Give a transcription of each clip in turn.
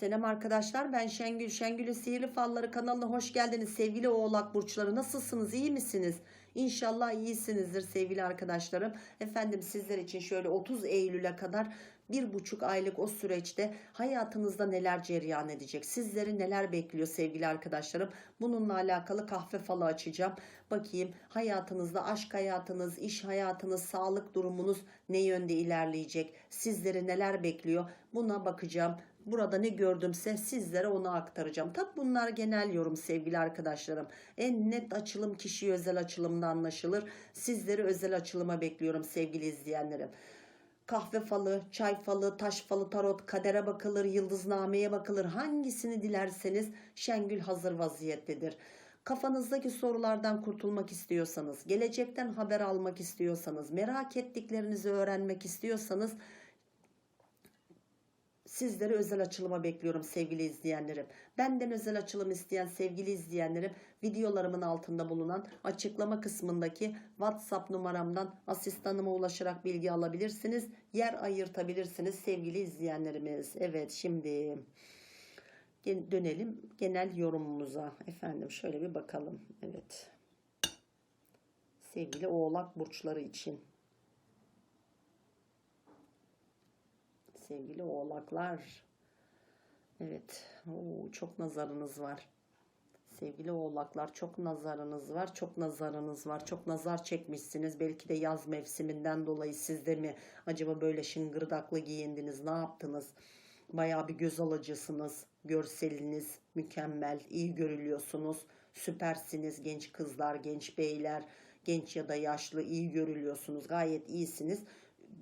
Selam arkadaşlar ben Şengül. Şengül'ün Sihirli Falları kanalına hoş geldiniz. Sevgili oğlak burçları nasılsınız iyi misiniz? İnşallah iyisinizdir sevgili arkadaşlarım. Efendim sizler için şöyle 30 Eylül'e kadar bir buçuk aylık o süreçte hayatınızda neler cereyan edecek? Sizleri neler bekliyor sevgili arkadaşlarım? Bununla alakalı kahve falı açacağım. Bakayım hayatınızda aşk hayatınız, iş hayatınız, sağlık durumunuz ne yönde ilerleyecek? Sizleri neler bekliyor? Buna bakacağım. Burada ne gördümse sizlere onu aktaracağım. Tabi bunlar genel yorum sevgili arkadaşlarım. En net açılım kişi özel açılımda anlaşılır. Sizleri özel açılıma bekliyorum sevgili izleyenlerim. Kahve falı, çay falı, taş falı, tarot, kadere bakılır, yıldıznameye bakılır. Hangisini dilerseniz Şengül hazır vaziyettedir. Kafanızdaki sorulardan kurtulmak istiyorsanız, gelecekten haber almak istiyorsanız, merak ettiklerinizi öğrenmek istiyorsanız Sizleri özel açılıma bekliyorum sevgili izleyenlerim. Benden özel açılım isteyen sevgili izleyenlerim videolarımın altında bulunan açıklama kısmındaki WhatsApp numaramdan asistanıma ulaşarak bilgi alabilirsiniz. Yer ayırtabilirsiniz sevgili izleyenlerimiz. Evet şimdi dönelim genel yorumumuza. Efendim şöyle bir bakalım. Evet. Sevgili oğlak burçları için. Sevgili oğlaklar. Evet, Oo, çok nazarınız var. Sevgili oğlaklar çok nazarınız var, çok nazarınız var, çok nazar çekmişsiniz. Belki de yaz mevsiminden dolayı siz mi acaba böyle şıngırdaklı giyindiniz, ne yaptınız? Bayağı bir göz alıcısınız, görseliniz mükemmel, iyi görülüyorsunuz, süpersiniz genç kızlar, genç beyler, genç ya da yaşlı iyi görülüyorsunuz, gayet iyisiniz.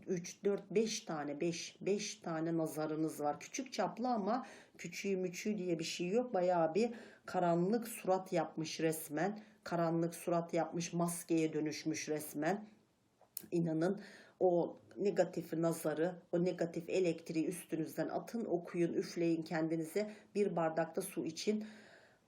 3, 4, 5 tane 5, 5 tane nazarınız var. Küçük çaplı ama küçüğü müçüğü diye bir şey yok. Bayağı bir karanlık surat yapmış resmen. Karanlık surat yapmış maskeye dönüşmüş resmen. İnanın o negatif nazarı, o negatif elektriği üstünüzden atın, okuyun, üfleyin kendinize. Bir bardakta su için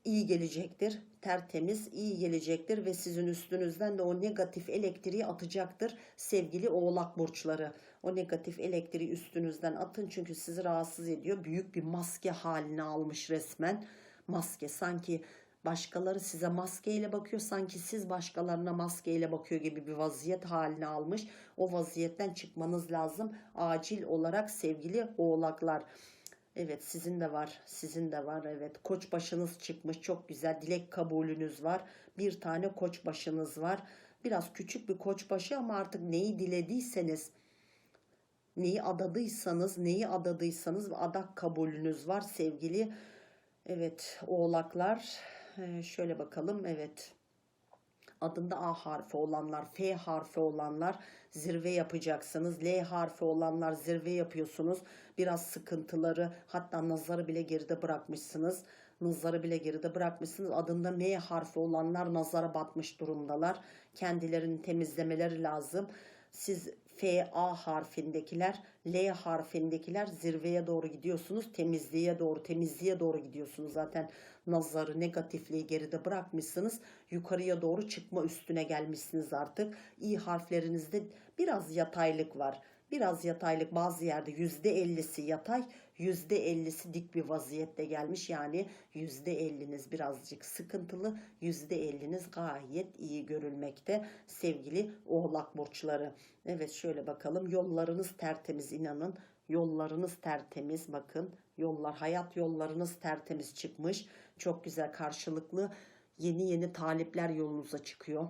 iyi gelecektir. Tertemiz, iyi gelecektir ve sizin üstünüzden de o negatif elektriği atacaktır sevgili oğlak burçları. O negatif elektriği üstünüzden atın çünkü sizi rahatsız ediyor. Büyük bir maske haline almış resmen. Maske sanki başkaları size maskeyle bakıyor sanki siz başkalarına maskeyle bakıyor gibi bir vaziyet haline almış. O vaziyetten çıkmanız lazım acil olarak sevgili oğlaklar. Evet sizin de var. Sizin de var. Evet. Koç başınız çıkmış. Çok güzel. Dilek kabulünüz var. Bir tane koç başınız var. Biraz küçük bir koç başı ama artık neyi dilediyseniz neyi adadıysanız neyi adadıysanız adak kabulünüz var sevgili evet oğlaklar ee, şöyle bakalım evet adında A harfi olanlar, F harfi olanlar zirve yapacaksınız. L harfi olanlar zirve yapıyorsunuz. Biraz sıkıntıları hatta nazarı bile geride bırakmışsınız. Nazarı bile geride bırakmışsınız. Adında M harfi olanlar nazara batmış durumdalar. Kendilerini temizlemeleri lazım. Siz F, A harfindekiler, L harfindekiler zirveye doğru gidiyorsunuz. Temizliğe doğru, temizliğe doğru gidiyorsunuz. Zaten nazarı, negatifliği geride bırakmışsınız. Yukarıya doğru çıkma üstüne gelmişsiniz artık. İ harflerinizde biraz yataylık var. Biraz yataylık bazı yerde %50'si yatay, %50'si dik bir vaziyette gelmiş. Yani %50'niz birazcık sıkıntılı, %50'niz gayet iyi görülmekte sevgili oğlak burçları. Evet şöyle bakalım yollarınız tertemiz inanın. Yollarınız tertemiz bakın yollar hayat yollarınız tertemiz çıkmış. Çok güzel karşılıklı yeni yeni talipler yolunuza çıkıyor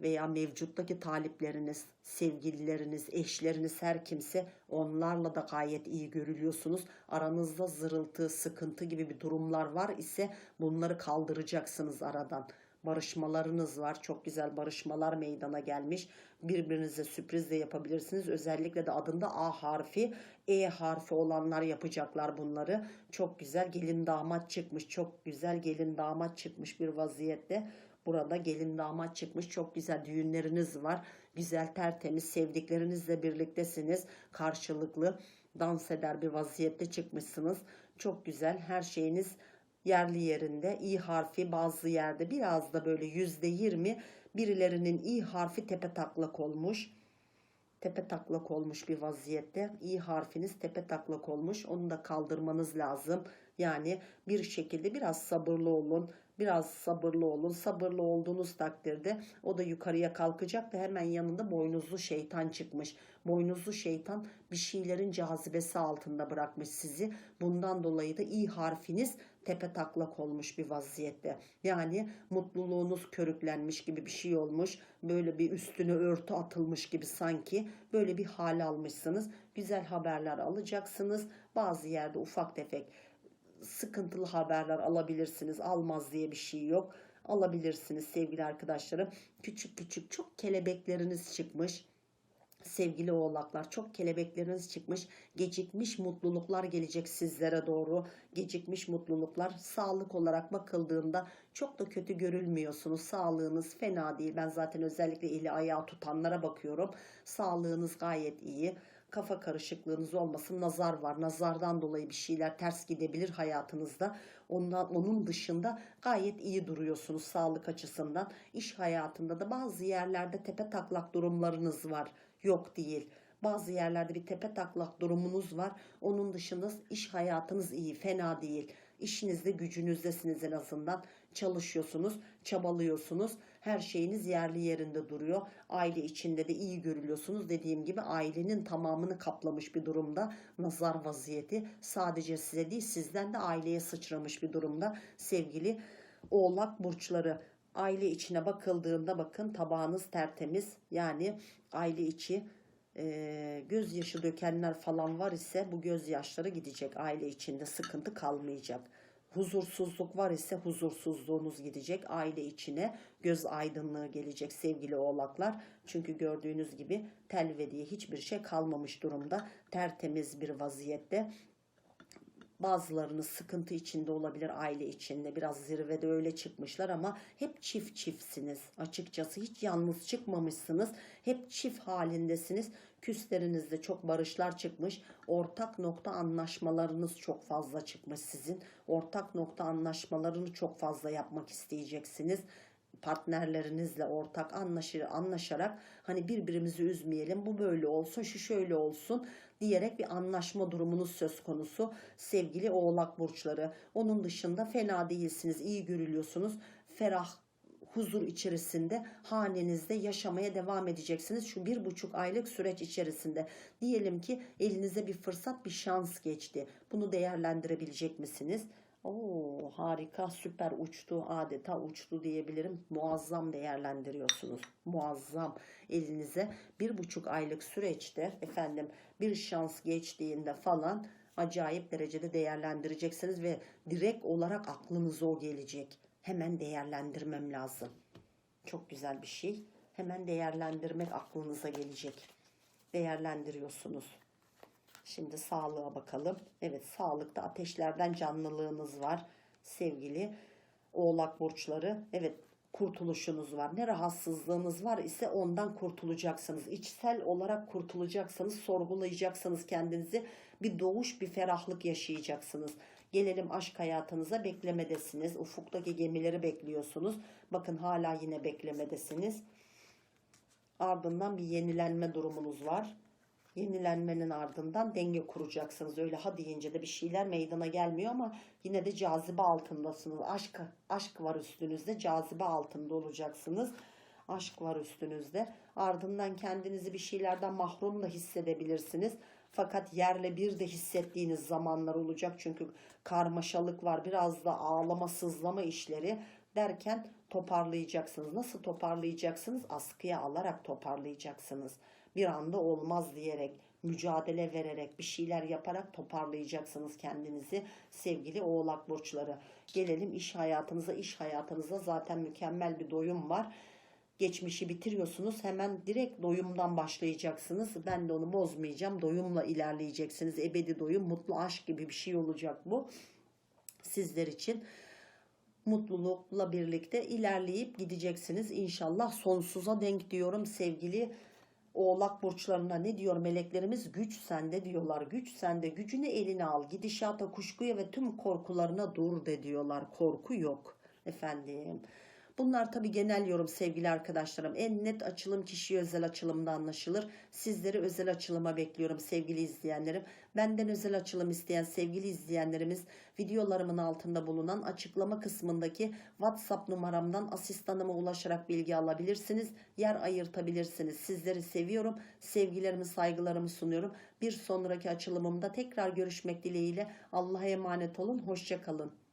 veya mevcuttaki talipleriniz, sevgilileriniz, eşleriniz her kimse onlarla da gayet iyi görülüyorsunuz. Aranızda zırıltı, sıkıntı gibi bir durumlar var ise bunları kaldıracaksınız aradan. Barışmalarınız var. Çok güzel barışmalar meydana gelmiş. Birbirinize sürpriz de yapabilirsiniz. Özellikle de adında A harfi, E harfi olanlar yapacaklar bunları. Çok güzel gelin damat çıkmış. Çok güzel gelin damat çıkmış bir vaziyette. Burada gelin damat çıkmış çok güzel düğünleriniz var. Güzel tertemiz sevdiklerinizle birliktesiniz. Karşılıklı dans eder bir vaziyette çıkmışsınız. Çok güzel her şeyiniz yerli yerinde. İ harfi bazı yerde biraz da böyle yüzde yirmi birilerinin i harfi tepe taklak olmuş. tepe taklak olmuş bir vaziyette. İ harfiniz tepe taklak olmuş. Onu da kaldırmanız lazım. Yani bir şekilde biraz sabırlı olun. Biraz sabırlı olun. Sabırlı olduğunuz takdirde o da yukarıya kalkacak ve hemen yanında boynuzlu şeytan çıkmış. Boynuzlu şeytan bir şeylerin cazibesi altında bırakmış sizi. Bundan dolayı da i harfiniz tepe taklak olmuş bir vaziyette. Yani mutluluğunuz körüklenmiş gibi bir şey olmuş. Böyle bir üstüne örtü atılmış gibi sanki böyle bir hal almışsınız. Güzel haberler alacaksınız. Bazı yerde ufak tefek sıkıntılı haberler alabilirsiniz. Almaz diye bir şey yok. Alabilirsiniz sevgili arkadaşlarım. Küçük küçük çok kelebekleriniz çıkmış. Sevgili oğlaklar çok kelebekleriniz çıkmış. Gecikmiş mutluluklar gelecek sizlere doğru. Gecikmiş mutluluklar sağlık olarak bakıldığında çok da kötü görülmüyorsunuz. Sağlığınız fena değil. Ben zaten özellikle eli ayağı tutanlara bakıyorum. Sağlığınız gayet iyi kafa karışıklığınız olmasın. Nazar var. Nazardan dolayı bir şeyler ters gidebilir hayatınızda. Ondan onun dışında gayet iyi duruyorsunuz sağlık açısından. İş hayatında da bazı yerlerde tepe taklak durumlarınız var. Yok değil. Bazı yerlerde bir tepe taklak durumunuz var. Onun dışında iş hayatınız iyi, fena değil. İşinizde gücünüzdesiniz en azından. Çalışıyorsunuz, çabalıyorsunuz. Her şeyiniz yerli yerinde duruyor. Aile içinde de iyi görülüyorsunuz. Dediğim gibi ailenin tamamını kaplamış bir durumda. Nazar vaziyeti sadece size değil sizden de aileye sıçramış bir durumda. Sevgili oğlak burçları aile içine bakıldığında bakın tabağınız tertemiz. Yani aile içi e, gözyaşı dökenler falan var ise bu gözyaşları gidecek. Aile içinde sıkıntı kalmayacak. Huzursuzluk var ise huzursuzluğunuz gidecek. Aile içine göz aydınlığı gelecek sevgili oğlaklar. Çünkü gördüğünüz gibi telve diye hiçbir şey kalmamış durumda. Tertemiz bir vaziyette. Bazılarınız sıkıntı içinde olabilir aile içinde. Biraz zirvede öyle çıkmışlar ama hep çift çiftsiniz. Açıkçası hiç yalnız çıkmamışsınız. Hep çift halindesiniz. Küslerinizde çok barışlar çıkmış. Ortak nokta anlaşmalarınız çok fazla çıkmış sizin. Ortak nokta anlaşmalarını çok fazla yapmak isteyeceksiniz partnerlerinizle ortak anlaşır, anlaşarak hani birbirimizi üzmeyelim bu böyle olsun şu şöyle olsun diyerek bir anlaşma durumunuz söz konusu sevgili oğlak burçları. Onun dışında fena değilsiniz iyi görülüyorsunuz ferah huzur içerisinde hanenizde yaşamaya devam edeceksiniz. Şu bir buçuk aylık süreç içerisinde diyelim ki elinize bir fırsat bir şans geçti. Bunu değerlendirebilecek misiniz? Oo, harika süper uçtu adeta uçtu diyebilirim. Muazzam değerlendiriyorsunuz. Muazzam elinize bir buçuk aylık süreçte efendim bir şans geçtiğinde falan acayip derecede değerlendireceksiniz ve direkt olarak aklınıza o gelecek. Hemen değerlendirmem lazım. Çok güzel bir şey. Hemen değerlendirmek aklınıza gelecek. Değerlendiriyorsunuz. Şimdi sağlığa bakalım. Evet sağlıkta ateşlerden canlılığınız var sevgili oğlak burçları. Evet kurtuluşunuz var. Ne rahatsızlığınız var ise ondan kurtulacaksınız. İçsel olarak kurtulacaksınız, sorgulayacaksınız kendinizi. Bir doğuş, bir ferahlık yaşayacaksınız. Gelelim aşk hayatınıza beklemedesiniz. Ufuktaki gemileri bekliyorsunuz. Bakın hala yine beklemedesiniz. Ardından bir yenilenme durumunuz var yenilenmenin ardından denge kuracaksınız. Öyle ha deyince de bir şeyler meydana gelmiyor ama yine de cazibe altındasınız. Aşk, aşk var üstünüzde cazibe altında olacaksınız. Aşk var üstünüzde. Ardından kendinizi bir şeylerden mahrum da hissedebilirsiniz. Fakat yerle bir de hissettiğiniz zamanlar olacak. Çünkü karmaşalık var. Biraz da ağlama sızlama işleri derken toparlayacaksınız. Nasıl toparlayacaksınız? Askıya alarak toparlayacaksınız bir anda olmaz diyerek mücadele vererek bir şeyler yaparak toparlayacaksınız kendinizi sevgili oğlak burçları. Gelelim iş hayatınıza. İş hayatınızda zaten mükemmel bir doyum var. Geçmişi bitiriyorsunuz. Hemen direkt doyumdan başlayacaksınız. Ben de onu bozmayacağım. Doyumla ilerleyeceksiniz. Ebedi doyum, mutlu aşk gibi bir şey olacak bu. Sizler için mutlulukla birlikte ilerleyip gideceksiniz. İnşallah sonsuza denk diyorum sevgili Oğlak burçlarına ne diyor meleklerimiz? Güç sende diyorlar. Güç sende. Gücünü eline al. Gidişata, kuşkuya ve tüm korkularına dur de diyorlar. Korku yok efendim. Bunlar tabii genel yorum sevgili arkadaşlarım. En net açılım kişiye özel açılımda anlaşılır. Sizleri özel açılıma bekliyorum sevgili izleyenlerim. Benden özel açılım isteyen sevgili izleyenlerimiz videolarımın altında bulunan açıklama kısmındaki WhatsApp numaramdan asistanıma ulaşarak bilgi alabilirsiniz. Yer ayırtabilirsiniz. Sizleri seviyorum. Sevgilerimi, saygılarımı sunuyorum. Bir sonraki açılımımda tekrar görüşmek dileğiyle Allah'a emanet olun. Hoşça kalın.